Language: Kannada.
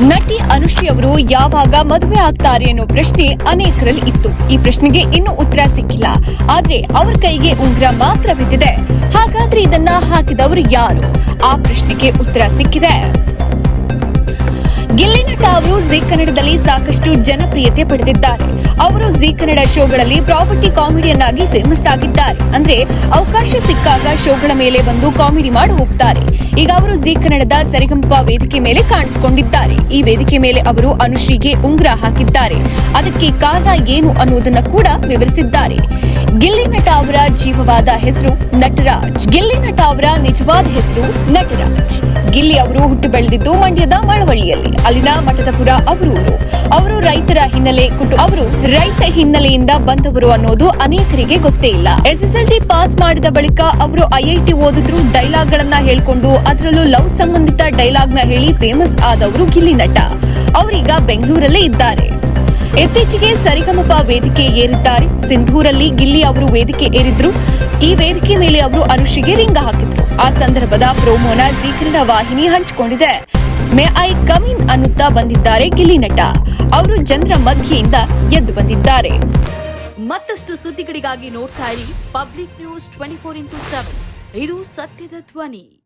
ನಟಿ ಅನುಶ್ರೀ ಅವರು ಯಾವಾಗ ಮದುವೆ ಆಗ್ತಾರೆ ಅನ್ನೋ ಪ್ರಶ್ನೆ ಅನೇಕರಲ್ಲಿ ಇತ್ತು. ಈ ಪ್ರಶ್ನೆಗೆ ಇನ್ನೂ ಉತ್ತರ ಸಿಕ್ಕಿಲ್ಲ. ಆದ್ರೆ ಅವ್ರ ಕೈಗೆ ಉಂಗ್ರ ಮಾತ್ರ ಬಿದ್ದಿದೆ. ಹಾಗಾದ್ರೆ ಇದನ್ನ ಹಾಕಿದವರು ಯಾರು? ಆ ಪ್ರಶ್ನೆಗೆ ಉತ್ತರ ಸಿಕ್ಕಿದೆ. ಗಿಲ್ಲಿ ನಟ ಅವರು ಜಿ ಕನ್ನಡದಲ್ಲಿ ಸಾಕಷ್ಟು ಜನಪ್ರಿಯತೆ ಪಡೆದಿದ್ದಾರೆ. ಅವರು ಜಿ ಕನ್ನಡ ಶೋಗಳಲ್ಲಿ ಪ್ರಾಪರ್ಟಿ ಕಾಮಿಡಿಯನ್ ಆಗಿ ಫೇಮಸ್ ಆಗಿದ್ದಾರೆ. ಅಂದ್ರೆ ಅವಕಾಶ ಸಿಕ್ಕಾಗ ಶೋಗಳ ಮೇಲೆ ಬಂದು ಕಾಮಿಡಿ ಮಾಡಿ ಹೋಗ್ತಾರೆ. ಈಗ ಜಿ ಕನ್ನಡದ ಸರಿಗಂಪ ವೇದಿಕೆ ಮೇಲೆ ಕಾಣಿಸಿಕೊಂಡಿದ್ದಾರೆ. ಈ ವೇದಿಕೆ ಮೇಲೆ ಅವರು ಅನುಶ್ರೀಗೆ ಉಂಗುರ ಹಾಕಿದ್ದಾರೆ. ಅದಕ್ಕೆ ಕಾರಣ ಏನು ಅನ್ನುವುದನ್ನು ಕೂಡ ವಿವರಿಸಿದ್ದಾರೆ. ಗಿಲ್ಲಿ ನಟ ಅವರ ಜೀವವಾದ ಹೆಸರು ನಟರಾಜ್. ಗಿಲ್ಲಿ ನಟ ಅವರ ನಿಜವಾದ ಹೆಸರು ನಟರಾಜ್. ಗಿಲ್ಲಿ ಅವರು ಹುಟ್ಟು ಬೆಳೆದಿದ್ದು ಮಂಡ್ಯದ ಮಳವಳ್ಳಿಯಲ್ಲಿ. ಅಲ್ಲಿನ ಮಠದಪುರ ಅವರೂರು. ಅವರು ರೈತರ ಹಿನ್ನೆಲೆ ಕುಟು, ಅವರು ರೈತ ಹಿನ್ನೆಲೆಯಿಂದ ಬಂದವರು ಅನ್ನೋದು ಅನೇಕರಿಗೆ ಗೊತ್ತೇ ಇಲ್ಲ. ಎಸ್ಎಸ್ಎಲ್ಸಿ ಪಾಸ್ ಮಾಡಿದ ಬಳಿಕ ಅವರು ಐಐಟಿ ಓದಿದ್ರು ಡೈಲಾಗ್ ಗಳನ್ನ ಹೇಳ್ಕೊಂಡು ಅದರಲ್ಲೂ ಲವ್ ಸಂಬಂಧಿತ ಡೈಲಾಗ್ನ ಹೇಳಿ ಫೇಮಸ್ ಆದವರು ಗಿಲ್ಲಿ ನಟ. ಅವರೀಗ ಬೆಂಗಳೂರಲ್ಲೇ ಇದ್ದಾರೆ. ಇತ್ತೀಚೆಗೆ ಸರಿಗಮಪ ವೇದಿಕೆ ಏರಿದ್ದಾರೆ. ಸಿಂಧೂರಲ್ಲಿ ಗಿಲ್ಲಿ ಅವರು ವೇದಿಕೆ ಏರಿದ್ರು. ಈ ವೇದಿಕೆ ಮೇಲೆ ಅವರು ಅನುಷಿಗೆ ರಿಂಗ ಹಾಕಿದ್ರು. ಆ ಸಂದರ್ಭದ ಪ್ರೋಮೋನ ಜೀ ಕನ್ನಡ ವಾಹಿನಿ ಹಂಚಿಕೊಂಡಿದೆ. ಮೇ ಐ ಕಮಿನ್ ಅನ್ನುತ್ತಾ ಬಂದಿದ್ದಾರೆ ಗಿಲ್ಲಿ ನಟ. ಅವರು ಜನರ ಮಧ್ಯೆಯಿಂದ ಎದ್ದು ಬಂದಿದ್ದಾರೆ. ಮತ್ತಷ್ಟು ಸುದ್ದಿಗಳಿಗಾಗಿ ನೋಡ್ತಾ ಇರಿ public news twenty four into seven. ಇದು ಸತ್ಯದ ಧ್ವನಿ.